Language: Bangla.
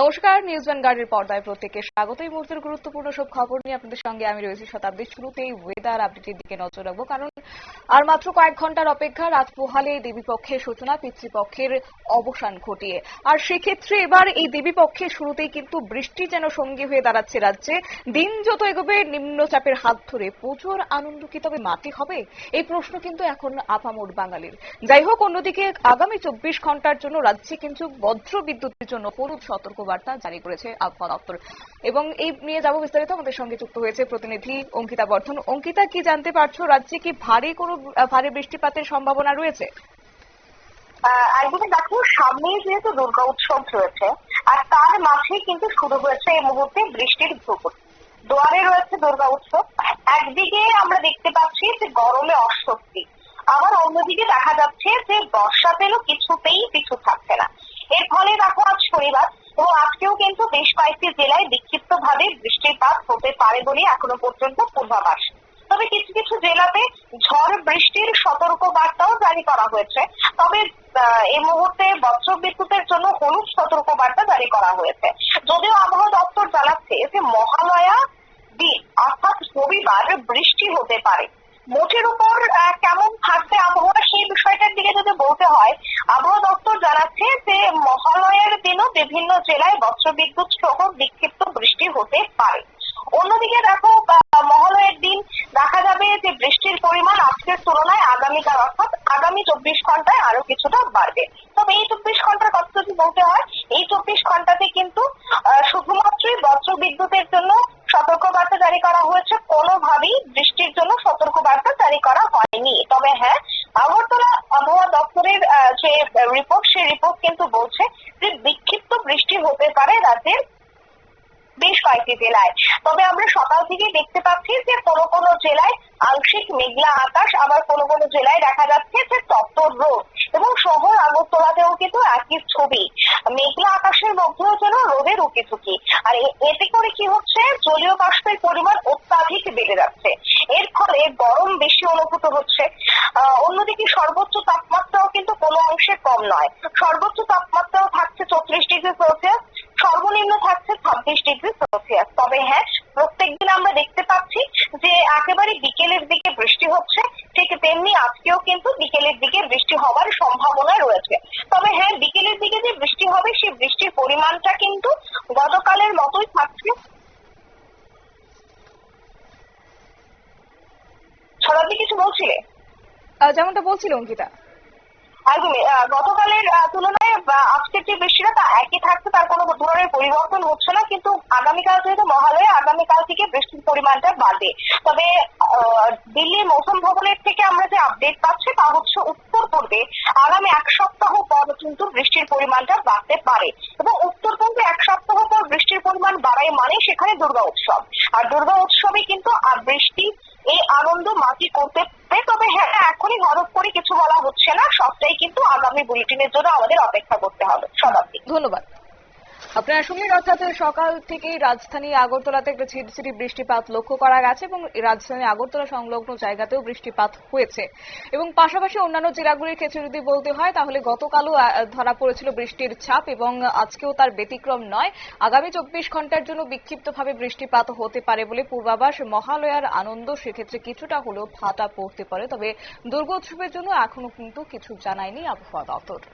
নমস্কার নিউজ ভ্যানগার্ডের পর্দায় প্রত্যেককে স্বাগত। এই মুহূর্তের গুরুত্বপূর্ণ সব খবর নিয়ে আপনাদের সঙ্গে আমি রয়েছি শতাব্দীর শুরুতেই। ওয়েদার আপডেটের দিকে নজর রাখব, কারণ আর মাত্র কয়েক ঘণ্টার অপেক্ষা রাত পোহালে দেবীপক্ষের সূচনা পিতৃপক্ষের অবসান ঘটিয়ে। আর সেক্ষেত্রে এবার এই দেবীপক্ষের শুরুতেই কিন্তু বৃষ্টি যেন সঙ্গী হয়ে দাঁড়াচ্ছে রাজ্যে। দিন যত এগোবে, নিম্নচাপের হাত ধরে পুজোর আনন্দ কি তবে মাটি হবে? এই প্রশ্ন কিন্তু এখন আপামোর বাঙালির। যাই হোক, অন্যদিকে আগামী চব্বিশ ঘণ্টার জন্য রাজ্যে কিন্তু বজ্র বিদ্যুতের জন্য হলুদ সতর্কবার্তা জারি করেছে আবহাওয়া দপ্তর। এবং এই নিয়ে যাব বিস্তারিত আমাদের সঙ্গে যুক্ত হয়েছে প্রতিনিধি অঙ্কিতা বর্ধন। অঙ্কিতা, কি জানতে পারছ? রাজ্যে কি ভারী কোনো ভারী বৃষ্টিপাতের সম্ভাবনা রয়েছে? একদিকে দেখো, সামনেই যেহেতু দুর্গা উৎসব রয়েছে, আর তার মাঝে কিন্তু শুরু হয়েছে এই মুহূর্তে বৃষ্টির ধুপুর দুয়ারে রয়েছে দুর্গা উৎসব। একদিকে আমরা দেখতে পাচ্ছি যে গরমে অস্বস্তি। আবার অন্যদিকে দেখা যাচ্ছে যে বর্ষা পেলেও কিছুতেই পিছু থাকছে না। এর ফলে দেখো, আজ শনিবার এবং আজকেও কিন্তু বেশ কয়েকটি জেলায় বিক্ষিপ্ত ভাবে বৃষ্টিপাত হতে পারে বলে এখনও পর্যন্ত পূর্বাভাস। তবে কিছু কিছু জেলাতে ঝড় বৃষ্টির সতর্ক বার্তাও জারি করা হয়েছে। তবে এই মুহূর্তে বজ্র বিদ্যুতের জন্য হলুদ সতর্ক বার্তা জারি করা হয়েছে। যদিও আবহাওয়া দপ্তর জানাচ্ছে যে মহালয়া দিন, অর্থাৎ রবিবার, বৃষ্টি হতে পারে। মোটের উপর বলতে হয় আবহাওয়া দপ্তর জানাচ্ছে যে মহালয়ার দিনও বিভিন্ন জেলায় বজ্র বিদ্যুৎ সহ বিক্ষিপ্ত বৃষ্টি হতে পারে। অন্যদিকে দেখো মহালয়ের দিন দেখা যাবে যে বৃষ্টির পরিমাণ আজকের তুলনায় আগামীকাল অর্থাৎ আগামী চব্বিশ ঘন্টায় আরও কিছুটা বাড়বে। তবে এই চব্বিশ ঘণ্টার কথা যদি বলতে হয় এই চব্বিশ ঘন্টাতে কিন্তু আহ, যে রিপোর্ট সেই রিপোর্ট কিন্তু বলছে যে বিক্ষিপ্ত বৃষ্টি হতে পারে রাজ্যের বেশ কয়েকটি জেলায়। তবে আমরা সকাল থেকে দেখতে পাচ্ছি যে কোন কোন জেলায় আংশিক মেঘলা আকাশ, আবার কোন কোন জেলায় দেখা যাচ্ছে যে তপ্তর রোদ এবং শহর আগরতলাতেও কিন্তু একই ছবি। মেঘলা আকাশের মধ্যেও যেন রোদের উকি ঝুঁকি আর এতে করে কি হচ্ছে? জলীয় বাষ্পের পরিমাণ অত্যাধিক বেড়ে যাচ্ছে। এর ফলে গরম বেশি অনুভূত হচ্ছে। সর্বোচ্চ তাপমাত্রাও থাকছে চৌত্রিশ ডিগ্রি সেলসিয়াস, সর্বনিম্ন থাকছে ছাব্বিশ ডিগ্রি সেলসিয়াস। তবে হ্যাঁ প্রত্যেকদিন আমরা দেখতে পাচ্ছি যে একেবারে বিকেলের দিকে বৃষ্টি হচ্ছে, ঠিক তেমনি আজকেও কিন্তু বিকেলের দিকে বৃষ্টি হওয়ার সম্ভাবনা রয়েছে। তবে হ্যাঁ বিকেলের দিকে যে বৃষ্টি হবে, সেই বৃষ্টির পরিমাণটা কিন্তু গতকালের মতোই থাকছে। ছড়াদি কিছু বলছিলে? যেমনটা বলছিল, অঙ্কিতা। একদমই। গতকালের তুলনায় আজকের যে বৃষ্টিটা তা একই থাকছে, তার কোনো ধরনের পরিবর্তন হচ্ছে না, কিন্তু আগামীকাল যেহেতু মহালয়া, আগামীকাল থেকে বৃষ্টির পরিমাণটা বাড়বে। তবে দিল্লি মৌসুম ভবনের থেকে আমরা যে আপডেট পাচ্ছি, তা হচ্ছে উত্তর পূর্বে আগামী এক সপ্তাহ পর কিন্তু বৃষ্টির পরিমাণটা বাড়তে পারে। এবং উত্তর পূর্বে এক সপ্তাহ পর বৃষ্টির পরিমাণ বাড়ায় মানে সেখানে দুর্গা উৎসব। আর দুর্গা উৎসবে কিন্তু বৃষ্টি এই আনন্দ মাটি করতে তবে হ্যাঁ এখনই হরফ করে কিছু বলা হচ্ছে না। সবটাই কিন্তু আগামী বুলেটিনের জন্য আমাদের অপেক্ষা করতে হবে। সবাইকে ধন্যবাদ। শুনলেন অর্থাৎ সকাল থেকেই রাজধানী আগরতলাতে একটা ছিটছিটি বৃষ্টিপাত লক্ষ্য করা গেছে এবং রাজধানী আগরতলা সংলগ্ন জায়গাতেও বৃষ্টিপাত হয়েছে। এবং পাশাপাশি অন্যান্য জেলাগুলির ক্ষেত্রে যদি বলতে হয়, তাহলে গতকালও ধরা পড়েছিল বৃষ্টির ছাপ এবং আজকেও তার ব্যতিক্রম নয়। আগামী চব্বিশ ঘণ্টার জন্য বিক্ষিপ্তভাবে বৃষ্টিপাত হতে পারে বলে পূর্বাভাস। মহালয়ার আনন্দ সেক্ষেত্রে কিছুটা হলেও ভাটা পড়তে পারে। তবে দুর্গোৎসবের জন্য এখনও কিন্তু কিছু জানায়নি আবহাওয়া দপ্তর।